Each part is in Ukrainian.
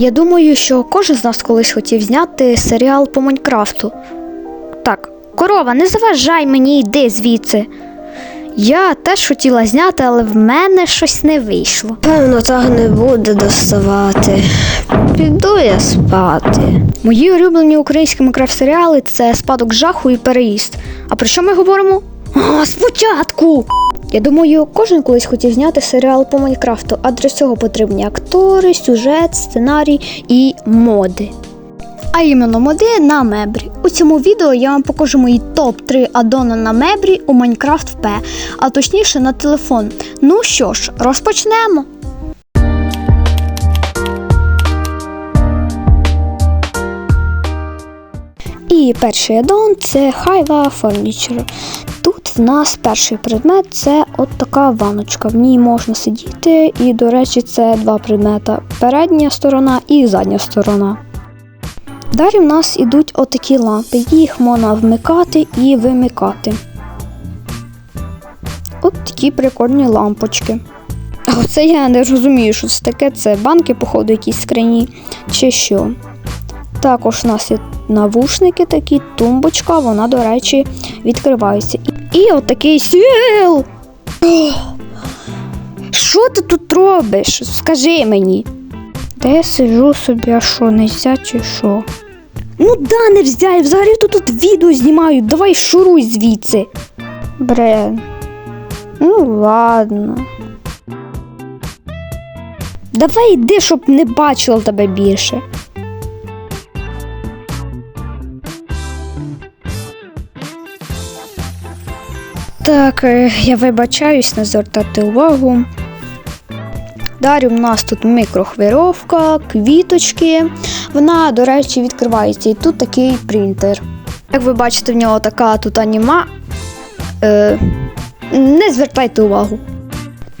Я думаю, що кожен з нас колись хотів зняти серіал по Майнкрафту. Так, корова, не заважай мені, йди звідси. Я теж хотіла зняти, але в мене щось не вийшло. Певно, так не буде доставати. Піду я спати. Мої улюблені українські Майнкрафт серіали це спадок жаху і переїзд. А про що ми говоримо? А, спочатку! Я думаю, кожен колись хотів зняти серіал по Майнкрафту, а для цього потрібні актори, сюжет, сценарій і моди. А іменно моди на мебрі. У цьому відео я вам покажу мої топ-3 аддона на мебрі у Minecraft P, а точніше на телефон. Ну що ж, розпочнемо. І перший аддон це Hiva Furniture. В нас перший предмет це от така ваночка. В ній можна сидіти, і, до речі, це два предмета: передня сторона і задня сторона. Далі в нас ідуть отакі лампи. Їх можна вмикати і вимикати. От такі прикольні лампочки. А оце я не розумію, що це таке. Це банки, походу, якісь скрині чи що. Також у нас є навушники такі, тумбочка, вона, до речі, відкривається. І, отакий сіл. Що ти тут робиш? Скажи мені. Де я сижу собі, а що, нельзя чи що? Ну да, нельзя, я взагалі тут, тут відео знімаю, давай шуруй звідси. Брен. Ну ладно. Давай йди, щоб не бачила тебе більше. Так, е, я вибачаюсь не звертати увагу. Далі у нас тут мікрохвильовка, квіточки. Вона, до речі, відкривається. І тут такий принтер. Як ви бачите, в нього така тут аніма. Е, не звертайте увагу.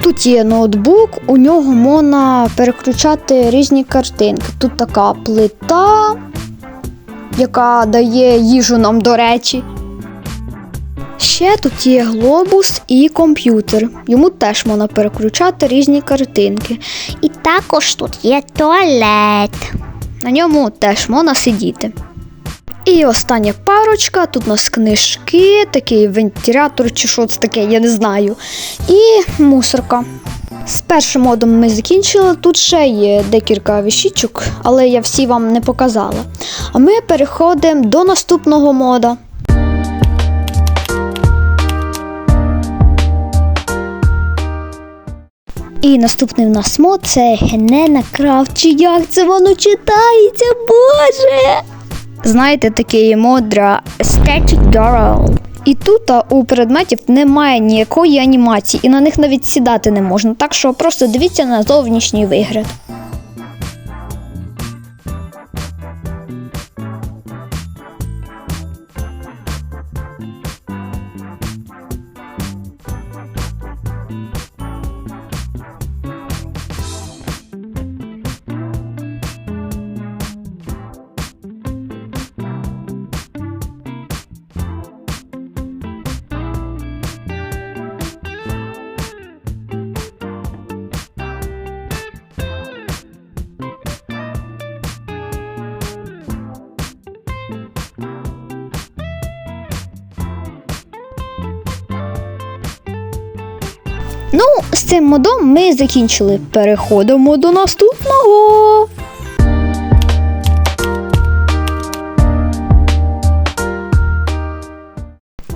Тут є ноутбук, у нього можна переключати різні картинки. Тут така плита, яка дає їжу нам, до речі. Ще тут є глобус і комп'ютер. Йому теж можна переключати різні картинки. І також тут є туалет. На ньому теж можна сидіти. І остання парочка, тут у нас книжки, такий вентилятор чи що це таке, я не знаю. І мусорка. З першим модом ми закінчили. Тут ще є декілька віщичок, але я всі вам не показала. А ми переходимо до наступного мода. І наступний в нас мод це Генена Крафт. Чи як це воно читається, Боже! Знаєте, таке мод для Static Girl. І тут у предметів немає ніякої анімації, і на них навіть сідати не можна. Так що просто дивіться на зовнішній вигляд. Ну, з цим модом ми закінчили. Переходимо до наступного.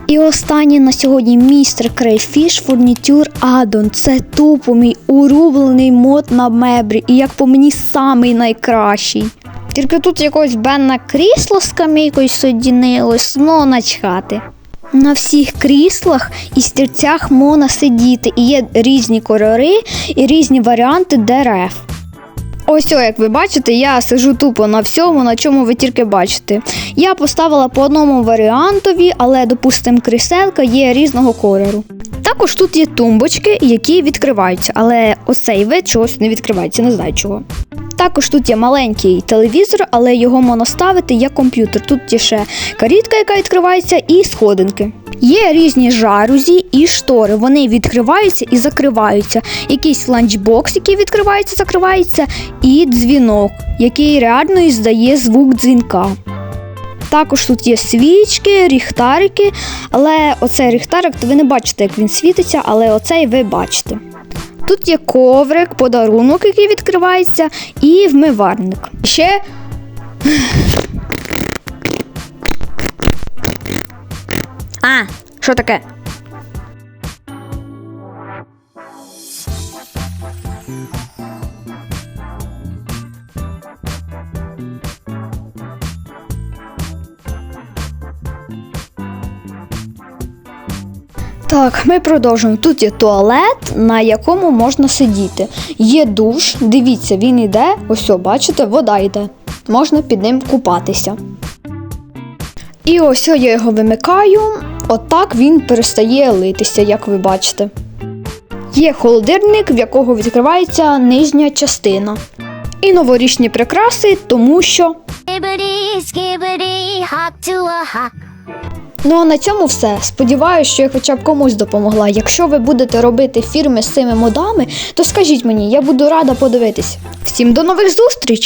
І останній на сьогодні містер Crayfish Furniture Addon. Це тупо мій улюблений мод на меблі. І як по мені самий найкращий. Тільки тут якось бенна крісло з камійкою содінилось, ну начхати. На всіх кріслах і стільцях можна сидіти, і є різні кольори і різні варіанти дерев. Ось, о, як ви бачите, я сижу тупо на всьому, на чому ви тільки бачите. Я поставила по одному варіантові, але, допустимо, кріселка є різного кольору. Також тут є тумбочки, які відкриваються, але оцей вид чогось не відкривається, не знаю чого. Також тут є маленький телевізор, але його можна ставити як комп'ютер. Тут є ще карітка, яка відкривається, і сходинки. Є різні жарузі і штори. Вони відкриваються і закриваються. Якийсь ланчбокс, який відкривається, закривається, і дзвінок, який реально іздає звук дзвінка. Також тут є свічки, ріхтарики, але оцей ріхтарик, то ви не бачите, як він світиться, але оцей ви бачите. Тут є коврик, подарунок, який відкривається, і вмивальник. Ще. А, що таке? Так, ми продовжуємо. Тут є туалет, на якому можна сидіти. Є душ, дивіться, він іде. Ось, бачите, вода йде. Можна під ним купатися. І ось я його вимикаю. Отак він перестає литися, як ви бачите. Є холодильник, в якого відкривається нижня частина. І новорічні прикраси, тому що Ну а на цьому все. Сподіваюсь, що я хоча б комусь допомогла. Якщо ви будете робити фірми з цими модами, то скажіть мені, я буду рада подивитись. Всім до нових зустріч!